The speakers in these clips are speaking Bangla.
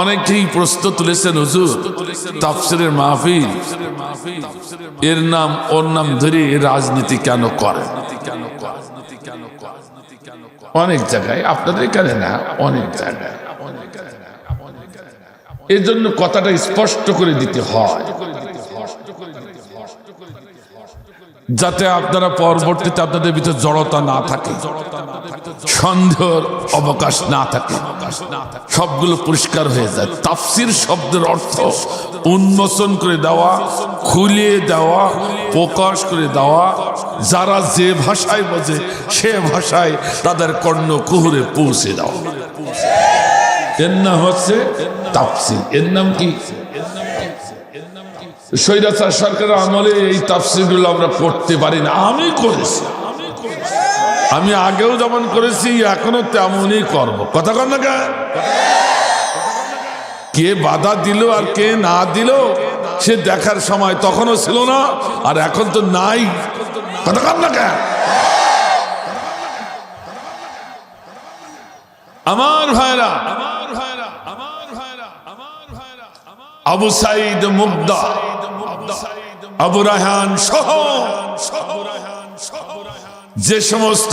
অনেকেই প্রশ্ন তুলেছেন হুজুর, তাফসিরের মাহফিল। এর নাম, ওর নাম ধরে রাজনীতি কেন করে অনেক জায়গায়, আপনাদের এখানে না, অনেক জায়গায়। এর জন্য কথাটা স্পষ্ট করে দিতে হয়। যাতে আপনারা পরবর্তীতে আপনাদের ভিতরে জড়তা না থাকে, সন্দেহের অবকাশ না থাকে, সবগুলো পরিষ্কার হয়ে যায়। তাফসির শব্দের অর্থ উন্মোচন করে দেওয়া খুলে দেওয়া, প্রকাশ করে দেওয়া। যারা যে ভাষায় বোঝে, সে ভাষায় তাদের কর্ণ কুহুরে পৌঁছে দেওয়া। এর নাম হচ্ছে তাফসির। এর নাম কি? স্বৈরাচার সরকারের আমলে এই তাফসিরগুলো আমরা পড়তে পারি না। আমি করেছি। আমি আগেও যেমন করেছি, এখনও তেমনই করব। কথা কর না কে? বাধা দিল আর কে না দিল, সে দেখার সময় তখনও ছিল না, আর এখন তো নাই। কথা কর না? আমার ভাইরা আমার ভাইরা আমার ভাইরা আমার ভাইরা। আবু সাইদ মুগ্ধা আবু রায়হান সহ, যে সমস্ত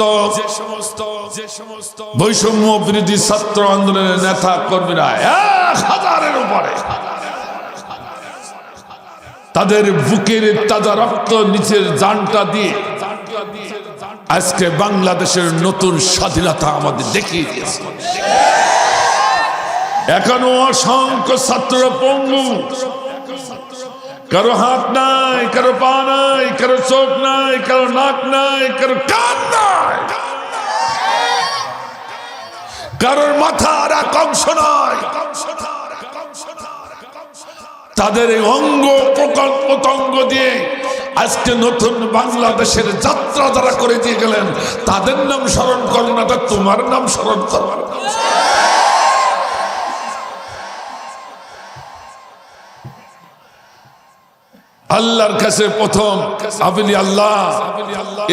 বৈষম্য বিরোধী ছাত্র আন্দোলনের নেতা কর্মীরা এক হাজারের উপরে তাদের বুকের তাজা রক্ত নিচের জানটা দিয়ে আজকে বাংলাদেশের নতুন স্বাধীনতা আমাদের দেখিয়ে দিয়েছে। এখনও অসংখ্য ছাত্র পঙ্গু। কারও হাত নাই, কারও পা নাই, কারও চোখ নাই, কারও নাক নাই, কারও কান নাই। কারোর মাথার এক অংশ তাদের এই অঙ্গ প্রকল্প পতঙ্গ দিয়ে আজকে নতুন বাংলাদেশের যাত্রা যারা করে দিয়ে গেলেন, তাদের নাম স্মরণ করো না তোমার নাম স্মরণ করো। আল্লাহর কাছে প্রথম, আবিলি আল্লাহ,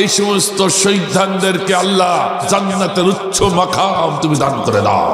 এই সমস্ত শহীদানদেরকে আল্লাহ জান্নাতের উচ্চ মাখাম তুমি দান করে দাও।